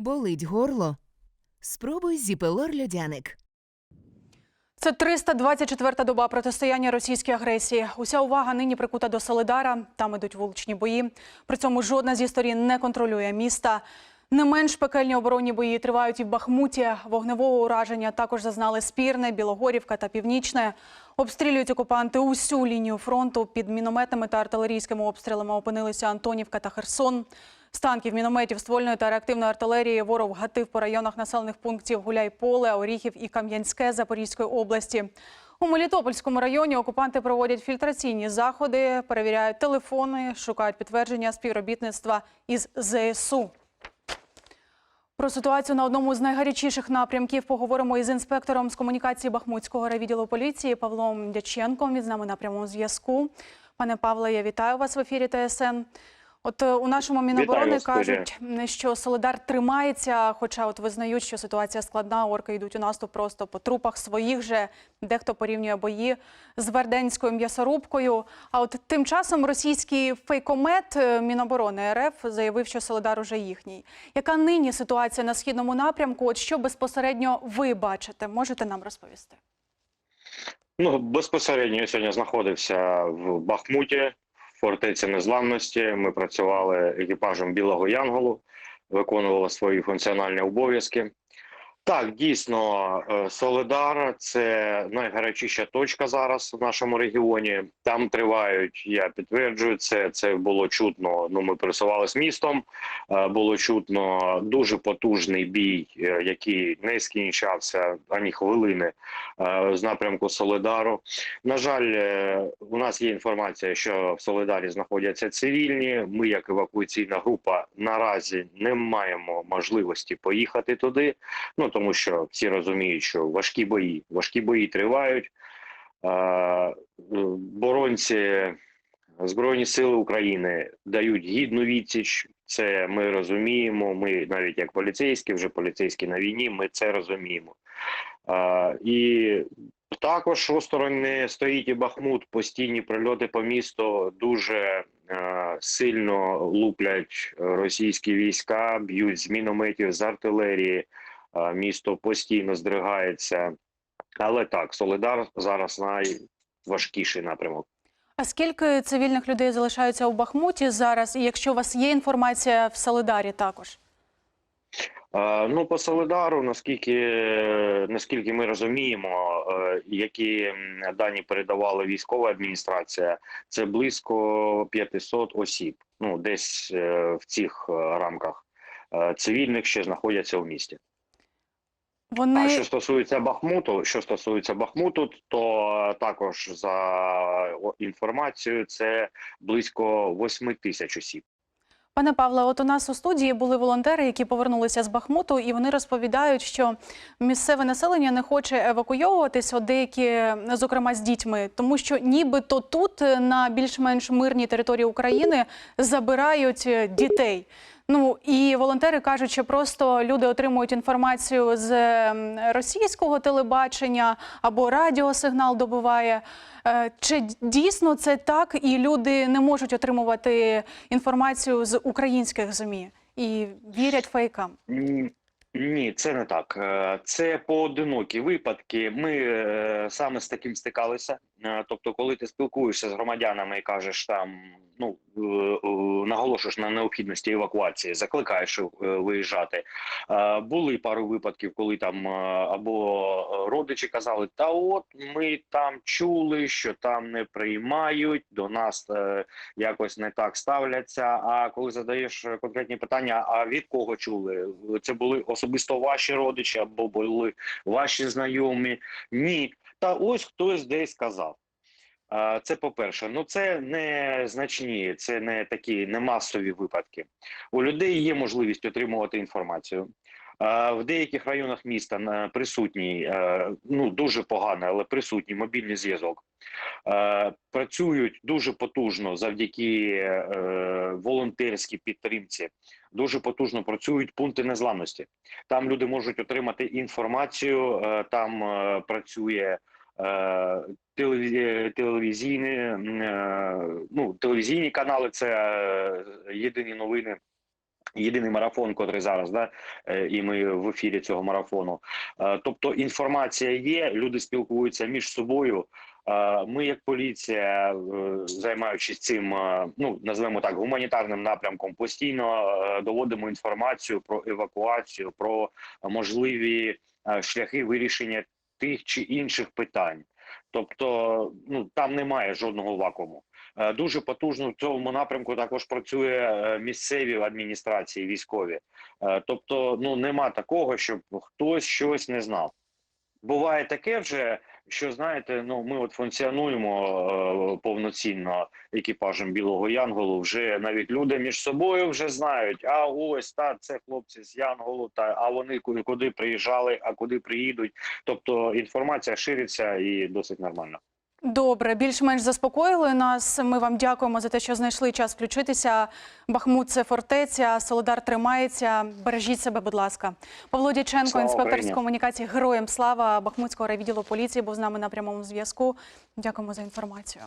Болить горло? Спробуй зіпелор льодяник. Це 324-та доба протистояння російській агресії. Уся увага нині прикута до Солидара. Там ідуть вуличні бої. При цьому жодна зі сторін не контролює міста. Не менш пекельні оборонні бої тривають і в Бахмуті. Вогневого ураження також зазнали Спірне, Білогорівка та Північне. Обстрілюють окупанти усю лінію фронту. Під мінометними та артилерійськими обстрілами опинилися Антонівка та Херсон. З танків, мінометів, ствольної та реактивної артилерії ворог гатив по районах населених пунктів Гуляйполе, Оріхів і Кам'янське Запорізької області. У Мелітопольському районі окупанти проводять фільтраційні заходи, перевіряють телефони, шукають підтвердження співробітництва із ЗСУ. Про ситуацію на одному з найгарячіших напрямків поговоримо із інспектором з комунікації Бахмутського райвідділу поліції Павлом Дяченком. Він з нами на прямому зв'язку. Пане Павле, я вітаю вас в ефірі ТСН. От е, у нашому міноборони вас, кажуть, що Солидар тримається, хоча от визнають, що ситуація складна, орки йдуть у наступ просто по трупах своїх же. Дехто порівнює бої з Верденською м'ясорубкою. А от тим часом російський фейкомет е, Міноборони РФ заявив, що Солидар уже їхній. Яка нині ситуація на східному напрямку? От що безпосередньо ви бачите? Можете нам розповісти? Ну, безпосередньо я сьогодні знаходився в Бахмуті, в фортеці незламності. Ми працювали екіпажем Білого Янголу, виконували свої функціональні обов'язки. Так, дійсно, е, Солидар це найгарячіша точка зараз в нашому регіоні. Там тривають, я підтверджую це. Це було чутно. Ну, ми пересувалися містом. е, Було чутно дуже потужний бій, е, який не скінчався ані хвилини з напрямку Солидару. На жаль, у нас є інформація, що в Солидарі знаходяться цивільні. Ми, як евакуаційна група, наразі не маємо можливості поїхати туди. Ну тому що всі розуміють, що важкі бої, важкі бої тривають. Е, Боронці Збройні Сили України дають гідну відсіч. Це ми розуміємо. Ми навіть як поліцейські, вже поліцейські на війні. Ми це розуміємо. І також осторонь стоїть і Бахмут. Постійні прильоти по місту дуже е, сильно луплять російські війська, б'ють з мінометів з артилерії. Е, Місто постійно здригається. Але так, Солидар зараз найважкіший напрямок. А скільки цивільних людей залишаються у Бахмуті зараз? І якщо у вас є інформація в Солидарі також? Е, Ну, по Солидару, наскільки, наскільки ми розуміємо, е, які дані передавала військова адміністрація, це близько 500 осіб. Ну, десь в цих рамках цивільних ще знаходяться у місті. Вони А що стосується Бахмуту, що стосується Бахмуту, то е, також за інформацією це близько 8 тисяч осіб. Пане Павле, от у нас у студії були волонтери, які повернулися з Бахмуту, і вони розповідають, що місцеве населення не хоче евакуйовуватись, от деякі, зокрема з дітьми, тому що нібито тут на більш-менш мирній території України забирають е, дітей. Ну і волонтери кажуть, що просто люди отримують інформацію з ем, російського телебачення або радіосигнал добуває. Е, Чи дійсно це так, і люди не можуть отримувати інформацію з українських ЗМІ і вірять фейкам? Ні, це не так. Е, Це поодинокі випадки. Ми е, саме з таким стикалися. Е, Тобто, коли ти спілкуєшся з громадянами і кажеш там, ну наголошуєш на необхідності евакуації, закликаєш виїжджати. Були пару випадків, коли там або родичі казали, та от ми там чули, що там не приймають, до нас якось не так ставляться. А коли задаєш конкретні питання, а від кого чули? Це були особисто ваші родичі або були ваші знайомі? Ні, та ось хтось десь сказав. Це по-перше, ну це не значні, це не такі не масові випадки. У людей є можливість отримувати інформацію. В деяких районах міста присутній, ну дуже поганий, але присутній мобільний зв'язок. Працюють дуже потужно завдяки е, волонтерській підтримці. Дуже потужно працюють пункти незламності. Там люди можуть отримати інформацію. е, Там е, працює телевізі- телевізійні, ну, телевізійні канали. Це єдині новини. Єдиний марафон, котрий зараз, да, е, і ми в ефірі цього марафону. Е, Тобто інформація є, люди спілкуються між собою. Е, Ми, як поліція, займаючись цим, ну назвемо так, гуманітарним напрямком, постійно доводимо інформацію про евакуацію, про можливі шляхи вирішення тих чи інших питань. Тобто, ну там немає жодного вакууму. Е, Дуже потужно в цьому напрямку також працює е, місцеві адміністрації, військові. Е, Тобто, ну нема такого, щоб хтось щось не знав. Буває таке вже, що знаєте, ну ми от функціонуємо е, повноцінно екіпажем Білого Янголу. Вже навіть люди між собою вже знають. А ось та це хлопці з Янголу, та а вони куди, куди приїжджали, а куди приїдуть. Тобто інформація шириться і досить нормально. Добре, більш-менш заспокоїли нас. Ми вам дякуємо за те, що знайшли час включитися. Бахмут це фортеця, Солодар тримається. Бережіть себе, будь ласка. Павло Дяченко, Слава інспектор з комунікації, героям слава Бахмутського райвідділу поліції, був з нами на прямому зв'язку. Дякуємо за інформацію.